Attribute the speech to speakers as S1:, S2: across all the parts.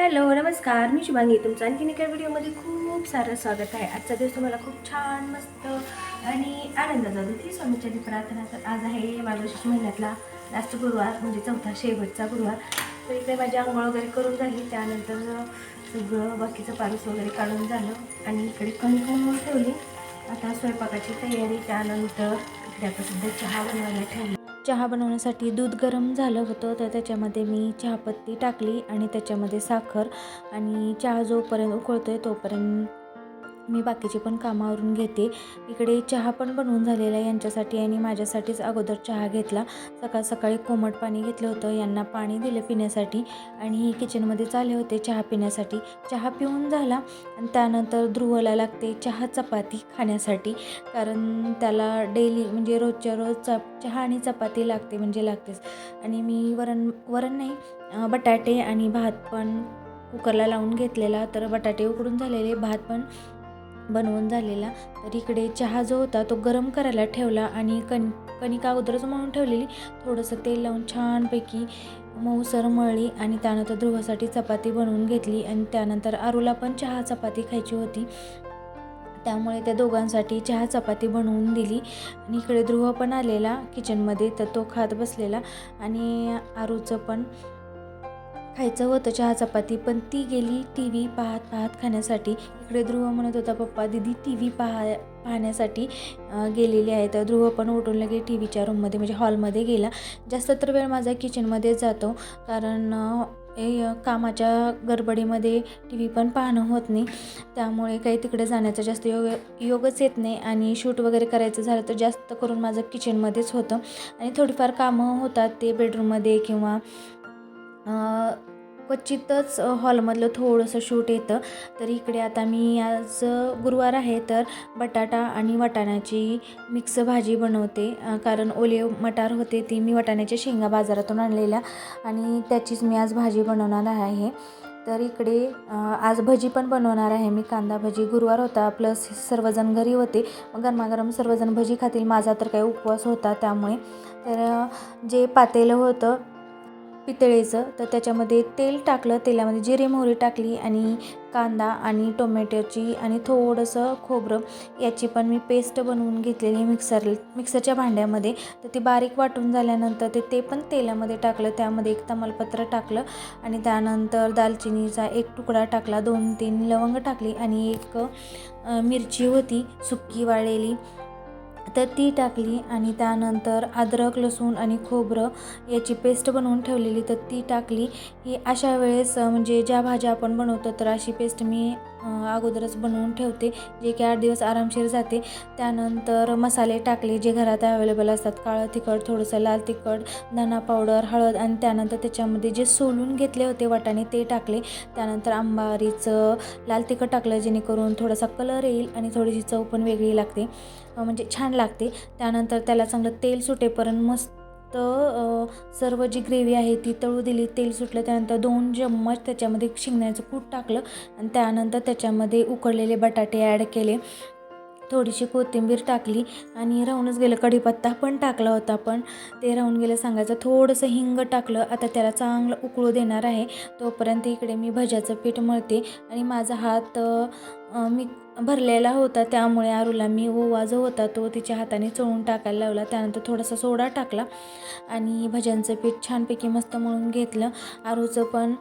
S1: Hello नमस्कार. मी शुभांगी. तुमचं आणखीन एका व्हिडिओमध्ये खूप सारं स्वागत आहे. आजचा दिवस तुम्हाला खूप छान मस्त आणि आनंदाचा होती. ती स्वामीच्या प्रार्थना तर आज आहे मार्गशीर्ष महिन्यातला लास्ट गुरुवार म्हणजे चौथा शेवटचा गुरुवार. तर इकडे माझी आंघोळ वगैरे करून झाली. त्यानंतर सगळं बाकीचं पारूस वगैरे काढून झालं आणि इकडे कणिक ठेवली. आता स्वयंपाकाची तयारी त्यानंतर इकडे आता सध्या चहा बनवायला ठेवली. चहा बनवण्यासाठी दूध गरम झालं होतं तर त्याच्यामध्ये मी चहापत्ती टाकली आणि त्याच्यामध्ये साखर आणि चहा जोपर्यंत उकळतो आहे तोपर्यंत मी बाकीचे पण कामावरून घेते. इकडे चहा पण बनवून झालेला आहे यांच्यासाठी आणि माझ्यासाठीच अगोदर चहा घेतला. सकाळ सकाळी कोमट पाणी घेतलं होतं यांना पाणी दिलं पिण्यासाठी आणि किचनमध्ये चाले होते चहा पिण्यासाठी. चहा पिऊन झाला आणि त्यानंतर ध्रुवला लागते चहा चपाती खाण्यासाठी. कारण त्याला डेली म्हणजे रोजच्या रोज चप चहा आणि चपाती लागते म्हणजे लागतेच. आणि मी वरण वरण नाही बटाटे आणि भात पण कुकरला लावून घेतलेला. तर बटाटे उकडून झालेले भात पण बनवून झालेला. तर इकडे चहा जो होता तो गरम करायला ठेवला आणि कण कणिका अगोदरच मळून ठेवलेली. थोडंसं तेल लावून छानपैकी मऊसर मळली आणि त्यानंतर ध्रुवासाठी चपाती बनवून घेतली आणि त्यानंतर आरूला पण चहा चपाती खायची होती. त्यामुळे त्या दोघांसाठी चहा चपाती बनवून दिली. आणि इकडे ध्रुव पण आलेला किचनमध्ये तर तो खात बसलेला. आणि आरूचं पण खायचं होतं चहा चपाती पण ती गेली टी व्ही पाहत पाहत खाण्यासाठी. इकडे ध्रुव म्हणत होता पप्पा दिदी टी व्ही पाहा पाहण्यासाठी गेलेली आहे तर ध्रुव पण उठून लगे टी व्हीच्या रूममध्ये म्हणजे हॉलमध्ये गेला. जास्त तर वेळ माझा किचनमध्येच जातो कारण ए हे कामाच्या गडबडीमध्ये टी व्ही पण पाहणं होत नाही. त्यामुळे काही तिकडे जाण्याचा जास्त योग योगच येत नाही आणि शूट वगैरे करायचं झालं तर जास्त करून माझं किचनमध्येच होतं. आणि थोडीफार कामं होतात ते बेडरूममध्ये किंवा क्वचितच हॉलमधलं थोडंसं शूट येतं. तर इकडे आता मी आज गुरुवार आहे तर बटाटा आणि वाटाण्याची मिक्स भाजी बनवते. कारण ओले मटार होते ती मी वाटाण्याच्या शेंगा बाजारातून आणलेल्या आणि त्याचीच मी आज भाजी बनवणार आहे. तर इकडे आज भजी पण बनवणार आहे मी कांदा भजी. गुरुवार होता प्लस सर्वजण घरी होते. मग गरमागरम सर्वजण भजी खातील. माझा तर काही उपवास होता त्यामुळे. तर जे पातेलं होतं पितळेचं तर त्याच्यामध्ये तेल टाकलं तेलामध्ये जिरे मोहरी टाकली आणि कांदा आणि टोमॅटोची आणि थोडंसं खोबरं याची पण मी पेस्ट बनवून घेतलेली मिक्सर मिक्सरच्या भांड्यामध्ये. तर ती बारीक वाटून झाल्यानंतर ते ते पण तेलामध्ये टाकलं त्यामध्ये एक तमालपत्र टाकलं आणि त्यानंतर दालचिनीचा एक तुकडा टाकला दोन तीन लवंग टाकली आणि एक मिरची होती सुक्की वाळलेली. तर ती टाकली आणि त्यानंतर अद्रक लसूण आणि खोबरं याची पेस्ट बनवून ठेवलेली. तर ती टाकली. ही अशा वेळेस म्हणजे ज्या भाज्या आपण बनवतो तर अशी पेस्ट मी अगोदरच बनवून ठेवते. जे की आठ दिवस आरामशीर जाते. त्यानंतर मसाले टाकले जे घरात अवेलेबल असतात. काळं तिखट थोडंसं लाल तिखट धना पावडर हळद आणि त्यानंतर त्याच्यामध्ये जे सोलून घेतले होते वाटाणे ते टाकले. त्यानंतर आंबारीचं लाल तिखट टाकलं जेणेकरून थोडासा कलर येईल आणि थोडीशी चव पण वेगळी लागते. म्हणजे छान लागते. त्यानंतर त्याला चांगलं तेल सुटेपर्यंत मस्त तर सर्व जी ग्रेव्ही आहे ती तळू दिली तेल सुटलं त्यानंतर दोन चम्मच त्याच्यामध्ये शिंगण्याचं कूट टाकलं आणि त्यानंतर त्याच्यामध्ये उकडलेले बटाटे ॲड केले. थोडीशी कोथिंबीर टाकली आणि राहूनच गेलं. कढीपत्ता पण टाकला होता पण ते राहून गेलं सांगायचं थोडंसं हिंग टाकलं. आता त्याला चांगलं उकळू देणार आहे. तोपर्यंत इकडे मी भज्याचं पीठ मळते आणि माझा हात मी भरलेला होता. त्यामुळे आरूला मी ओवा जो होता तो तिच्या हाताने चोळून टाकायला लावला. त्यानंतर थोडासा सोडा टाकला आणि भज्यांचं पीठ छानपैकी मस्त मळून घेतलं. आरूचं पण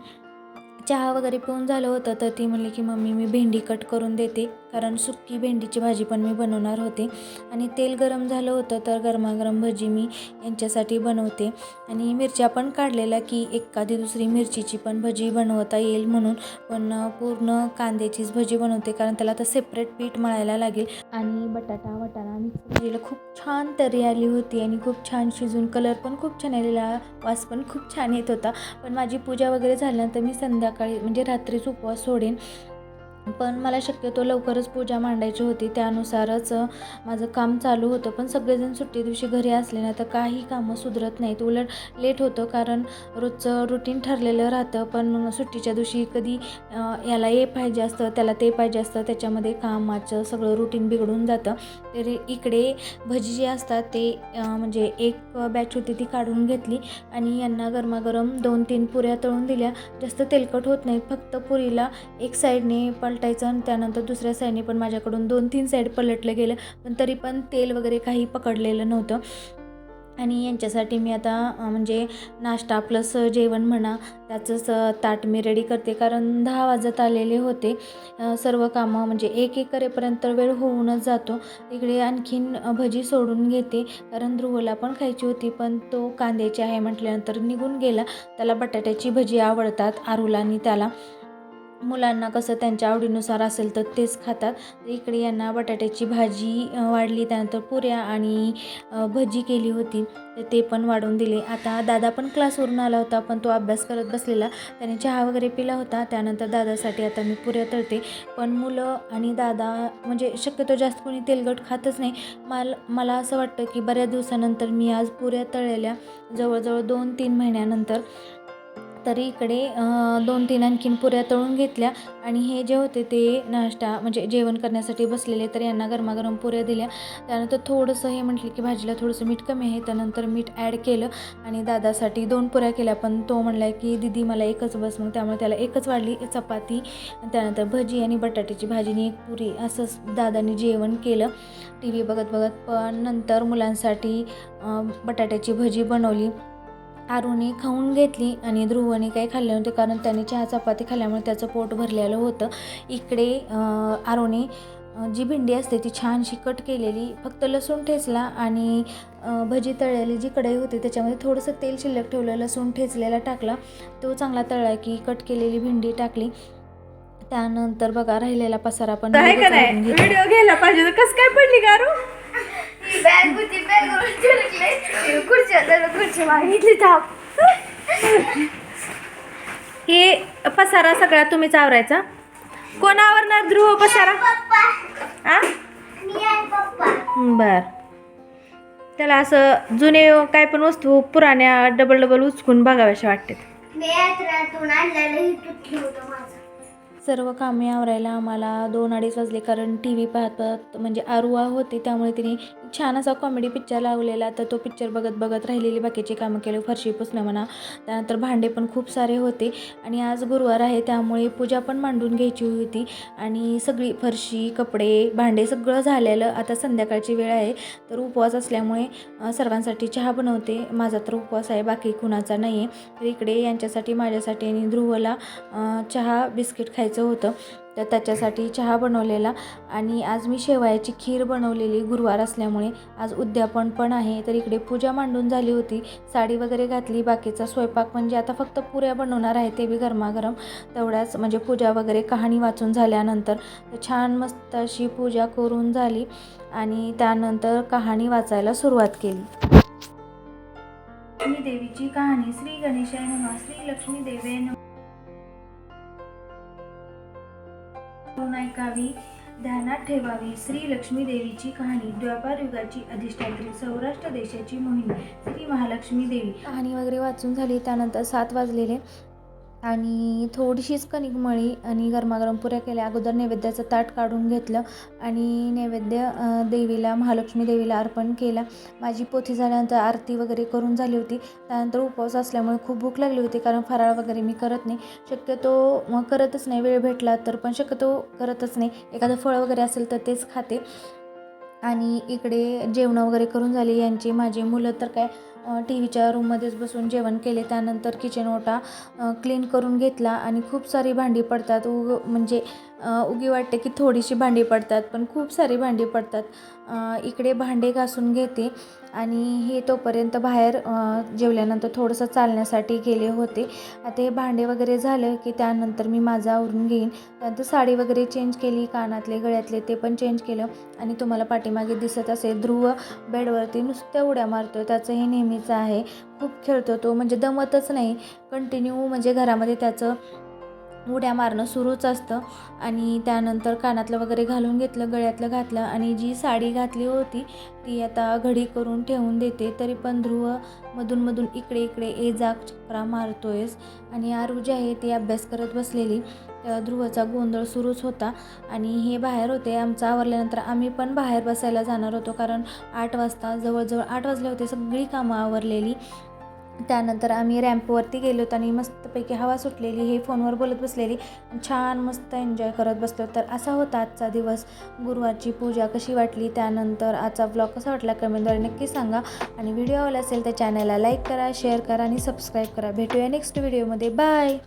S1: चहा वगैरे पिऊन झालं होतं तर ती म्हणली की मम्मी मी भेंडी कट करून देते. कारण सुक्की भेंडीची भाजी पण मी बनवणार होते. आणि तेल गरम झालं होतं तर गरमागरम भजी मी यांच्यासाठी बनवते. आणि मिरच्या पण काढलेल्या की एखादी दुसरी मिरचीची पण भजी बनवता येईल म्हणून. पण पूर्ण कांद्याचीच भजी बनवते कारण त्याला तर सेपरेट पीठ मळायला लागेल. आणि बटाटा वटाणा मिक्स भाजीला खूप छान तरी आली होती आणि खूप छान शिजून कलर पण खूप छान आलेला वास पण खूप छान येत होता. पण माझी पूजा वगैरे झाल्यानंतर मी संध्याकाळी म्हणजे रात्रीच उपवास सोडेन. पण मला शक्यतो लवकरच पूजा मांडायची होती. त्यानुसारच माझं काम चालू होतं. पण सगळेजण सुट्टी दिवशी घरी असले ना तर काही कामं सुधरत नाहीत. उलट लेट होतं कारण रोजचं रुटीन ठरलेलं राहतं. पण सुट्टीच्या दिवशी कधी याला हे पाहिजे असतं त्याला ते पाहिजे असतं. त्याच्यामध्ये कामाचं सगळं रुटीन बिघडून जातं. तरी इकडे भजी जे असतात ते म्हणजे एक बॅच होती ती काढून घेतली आणि यांना गरमागरम दोन तीन पुऱ्या तळून दिल्या. जास्त तेलकट होत नाहीत. फक्त पुरीला एक साईडने पलटायचं आणि त्यानंतर दुसऱ्या साईडने पण माझ्याकडून दोन तीन साईड पलटलं गेलं पण तरी पण तेल वगैरे काही पकडलेलं नव्हतं. आणि यांच्यासाठी मी आता म्हणजे नाश्ता प्लस जेवण म्हणा त्याचंच ताट मी रेडी करते. कारण दहा वाजत आलेले होते. सर्व कामं म्हणजे एक एक करेपर्यंत वेळ होऊनच जातो. इकडे आणखीन भजी सोडून घेते. कारण ध्रुवला पण खायची होती पण तो कांद्याची आहे म्हटल्यानंतर निघून गेला. त्याला बटाट्याची भजी आवडतात आरूला आणि त्याला. मुलांना कसं त्यांच्या आवडीनुसार असेल तर तेच खातात. इकडे यांना बटाट्याची भाजी वाढली. त्यानंतर पुऱ्या आणि भजी केली होती. तर ते पण वाढून दिले. आता दादा पण क्लासवरून आला होता पण तो अभ्यास करत बसलेला. त्याने चहा वगैरे पिला होता. त्यानंतर दादासाठी आता मी पुऱ्या तळते. पण मुलं आणि दादा म्हणजे शक्यतो जास्त कोणी तेलकट खातच नाही. मला मला असं वाटतं की बऱ्याच दिवसानंतर मी आज पुऱ्या तळलेल्या जवळजवळ दोन तीन महिन्यानंतर तरी इकडे दोन तीन आणखीन पुऱ्या तळून घेतल्या आणि हे जे होते ते नाश्ता म्हणजे जेवण करण्यासाठी बसलेले तर यांना गरमागरम पुऱ्या दिल्या. त्यानंतर थोडंसं हे म्हटलं की भाजीला थोडंसं मीठ कमी आहे त्यानंतर मीठ ॲड केलं आणि दादासाठी दोन पुऱ्या केल्या. पण तो म्हणला की दिदी मला एकच बस मग त्यामुळे त्याला एकच वाढली चपाती त्यानंतर भजी आणि बटाट्याची भाजीनी एक पुरी. असंच दादानी जेवण केलं. टी व्ही बघत बघत पण नंतर मुलांसाठी बटाट्याची भजी बनवली. आरूने खाऊन घेतली आणि ध्रुवने काही खाल्ले नव्हते कारण त्याने चहा चपाती खाल्ल्यामुळे त्याचं पोट भरलेलं होतं. इकडे आरूने जी भेंडी असते ती छानशी कट केलेली फक्त लसूण ठेचला आणि भजी तळलेली जी कढई होती त्याच्यामध्ये थोडंसं तेल शिल्लक ठेवलं लसूण ठेचलेला टाकला. तो चांगला तळला की कट केलेली भेंडी टाकली. त्यानंतर बघा राहिलेला पसारा पण.
S2: व्हिडिओ घ्यायला पाहिजे कसं काय पडली का रू
S3: बॅग होती बॅग उचलले खुर्ची खुर्ची मागितली थाप
S2: हे पसारा सगळा तुम्हीच आवरायचा? कोण आवरणार ध्रुव पसारा? आ? बर. त्याला असं जुने काय पण वस्तू पुराण्या डबल डबल उचकून बघाव्याशा वाटतात.
S1: सर्व कामे आवरायला आम्हाला दोन अडीच वाजले कारण टी व्ही पाहत पाहत म्हणजे आरुआ होती त्यामुळे तिने छान असा कॉमेडी पिक्चर लावलेला. तर तो पिक्चर बघत बघत राहिलेली बाकीची कामं केलं फरशी पुसणं म्हणा. त्यानंतर भांडे पण खूप सारे होते. आणि आज गुरुवार आहे त्यामुळे पूजा पण मांडून घ्यायची होती. आणि सगळी फरशी कपडे भांडे सगळं झालेलं. आता संध्याकाळची वेळ आहे तर उपवास असल्यामुळे सर्वांसाठी चहा बनवते. माझा तर उपवास आहे बाकी कुणाचा नाही आहे तर इकडे यांच्यासाठी माझ्यासाठी आणि ध्रुवला चहा बिस्किट खायचं होतं. तर त्याच्यासाठी चहा बनवलेला आणि आज मी शेवयाची खीर बनवलेली गुरुवार असल्यामुळे आज उद्यापन पण आहे. तर इकडे पूजा मांडून झाली होती. साडी वगैरे घातली. बाकीचा स्वयंपाक म्हणजे आता फक्त पुऱ्या बनवणार आहे ते बी गरमागरम. तेवढ्याच म्हणजे पूजा वगैरे कहाणी वाचून झाल्यानंतर छान मस्त अशी पूजा करून झाली आणि त्यानंतर कहाणी वाचायला सुरुवात केली. लक्ष्मी देवीची कहाणी. श्री गणेशाय नमः. श्री लक्ष्मी देवे नमः. ऐकावी ध्यानात ठेवावी. श्री लक्ष्मी देवीची कहाणी द्वापार युगाची अधिष्ठात्री सौराष्ट्र देशाची मोहिनी श्री महालक्ष्मी देवी. कहाणी वगैरे वाचून झाली त्यानंतर सात वाजलेले. आणि थोडीशीच कणिक मळी आणि गरमागरम पुऱ्या केल्या. अगोदर नैवेद्याचं ताट काढून घेतलं आणि नैवेद्य देवीला महालक्ष्मी देवीला अर्पण केला. माझी पोथी झाल्यानंतर आरती वगैरे करून झाली होती. त्यानंतर उपवास असल्यामुळे खूप भूक लागली होती कारण फराळ वगैरे मी करत नाही. शक्यतो मग करतच नाही. वेळ भेटला तर पण शक्यतो करतच नाही. एखादं फळ वगैरे असेल तर तेच खाते. आणि इकडे जेवणं वगैरे करून झाली. यांची माझी मुलं तर काय टी व्हीच्या रूममध्येच बसून जेवण केले. त्यानंतर किचन ओटा क्लीन करून घेतला आणि खूप सारी भांडी पडतात. उग म्हणजे उगी वाटते की थोडीशी भांडी पडतात पण खूप सारी भांडी पडतात. इकडे भांडे घासून घेते आणि हे तोपर्यंत बाहेर जेवल्यानंतर थोडंसं चालण्यासाठी गेले होते. आता हे भांडे वगैरे झालं की त्यानंतर मी माझं आवरून घेईन. त्यानंतर साडी वगैरे चेंज केली कानातले गळ्यातले ते पण चेंज केलं आणि तुम्हाला पाठीमागे दिसत असेल ध्रुव बेडवरती नुसत्या उड्या मारतो त्याचं हे नेहमीचं आहे. खूप खेळतो तो म्हणजे दमतच नाही. कंटिन्यू म्हणजे घरामध्ये त्याचं उड्या मारणं सुरूच असतं. आणि त्यानंतर कानातलं वगैरे घालून घेतलं गळ्यातलं घातलं आणि जी साडी घातली होती ती आता घडी करून ठेवून देते. तरी पण ध्रुव मधूनमधून इकडे इकडे ए जाग चक्रा मारतोयस. आणि आरू जी आहे ती अभ्यास करत बसलेली. त्या ध्रुवाचा गोंधळ सुरूच होता. आणि हे बाहेर होते. आमचं आवरल्यानंतर आम्ही पण बाहेर बसायला जाणार होतो. कारण आठ वाजता जवळजवळ आठ वाजले होते सगळी कामं आवरलेली. त्यानंतर आम्ही रॅम्पवरती गेलो होतो आणि मस्तपैकी हवा सुटलेली हे फोनवर बोलत बसलेली. छान मस्त एन्जॉय करत बसलो. तर असा होता आजचा दिवस. गुरुवारची पूजा कशी वाटली? त्यानंतर आजचा ब्लॉग कसा वाटला कमेंटद्वारे नक्की सांगा. आणि व्हिडिओ आवडला असेल तर चॅनलला लाईक करा शेअर करा आणि सबस्क्राईब करा. भेटूया नेक्स्ट व्हिडिओमध्ये बाय